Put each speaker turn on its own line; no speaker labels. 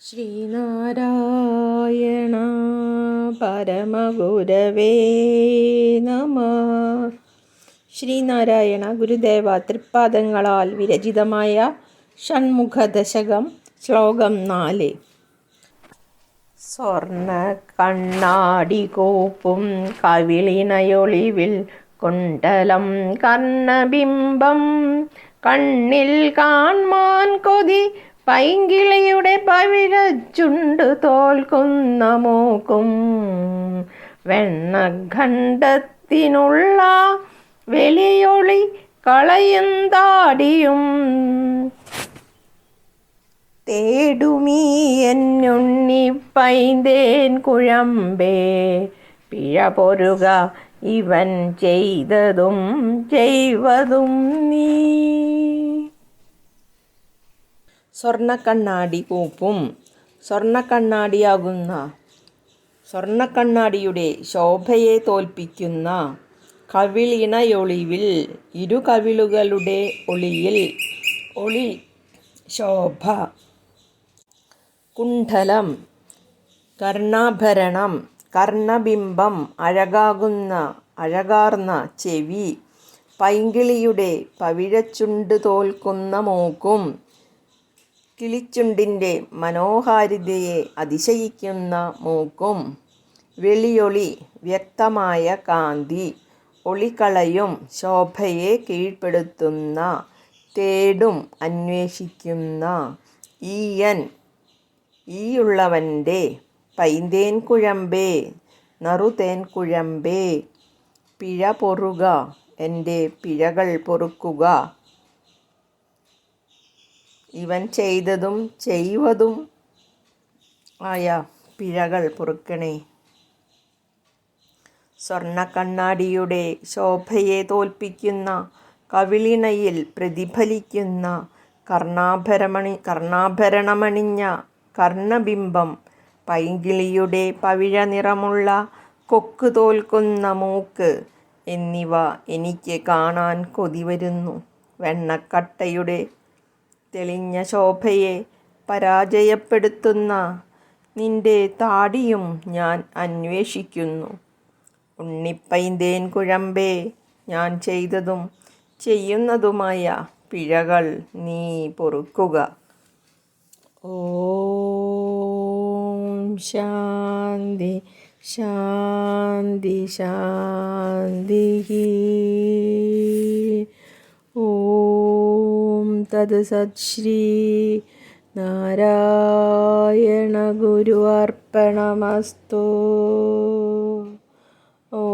ശ്രീനാരായണ പരമഗുരവേ നമ ശ്രീനാരായണ ഗുരുദേവ തൃപ്പാദങ്ങളാൽ വിരചിതമായ ഷൺമുഖ ദശകം ശ്ലോകം നാല്. സ്വർണ കണ്ണാടി കോപ്പും കവിളിനയൊളിവിൽ കുണ്ടലം കർണബിംബം കണ്ണിൽ കാൺമാൻ കൊതി പൈങ്കിളിയുടെ പവിഴച്ചുണ്ട് തോൽക്കുന്ന മൂക്കും. വെണ്ണഖണ്ഡത്തിനുള്ള വെളിയൊളി കളയുന്താടിയും തേടുമീ എന്നുണ്ണി പൈന്തേൻ കുഴമ്പേ പിഴ പൊരുക ഇവൻ ചെയ്തതും ചെയ്വതും നീ. സ്വർണക്കണ്ണാടി കൂപ്പും സ്വർണക്കണ്ണാടിയാകുന്ന സ്വർണക്കണ്ണാടിയുടെ ശോഭയെ തോൽപ്പിക്കുന്ന കവിളിണയൊളിവിൽ ഇരു കവിളുകളുടെ ഒളിയിൽ ഒളി ശോഭ. കുണ്ഠലം കർണാഭരണം കർണബിംബം അഴകാകുന്ന അഴകാർന്ന ചെവി പൈങ്കിളിയുടെ പവിഴച്ചുണ്ട് തോൽക്കുന്ന മൂക്കും കിളിച്ചുണ്ടിന്റെ മനോഹാരിതയെ അതിശയിക്കുന്ന മൂക്കും വെളിയൊളി വ്യക്തമായ കാന്തി ഒളികളയും ശോഭയെ കീഴ്പ്പെടുത്തുന്ന തേടും അന്വേഷിക്കുന്ന ഈയൻ ഈയുള്ളവന്റെ പൈന്തേൻ കുഴമ്പേ നറുതേൻ കുഴമ്പേ പിഴ പൊറുക എന്റെ പിഴകൾ പൊറുക്കുക. ഇവൻ ചെയ്തതും ചെയ്വതും ആയ പിഴകൾ പൊറുക്കണേ. സ്വർണക്കണ്ണാടിയുടെ ശോഭയെ തോൽപ്പിക്കുന്ന കവിളിണയിൽ പ്രതിഫലിക്കുന്ന കർണാഭരമണി കർണാഭരണമണിഞ്ഞ കർണബിംബം പൈങ്കിളിയുടെ പവിഴ നിറമുള്ള കൊക്ക് തോൽക്കുന്ന മൂക്ക് എന്നിവ എനിക്ക് കാണാൻ കൊതിവരുന്നു വെണ്ണക്കട്ടയുടെ തെളിഞ്ഞ ശോഭയെ പരാജയപ്പെടുത്തുന്ന നിന്റെ താടിയും ഞാൻ അന്വേഷിക്കുന്നു. ഉണ്ണിപ്പൈന്തേൻ കുഴമ്പേ ഞാൻ ചെയ്തതും ചെയ്യുന്നതുമായ പിഴകൾ നീ പൊറുക്കുക. ഓം ശാന്തി ശാന്തി ശാന്തി ഓം തത് നാരായണ ഗുരു അർപ്പണമസ്തു. ഓ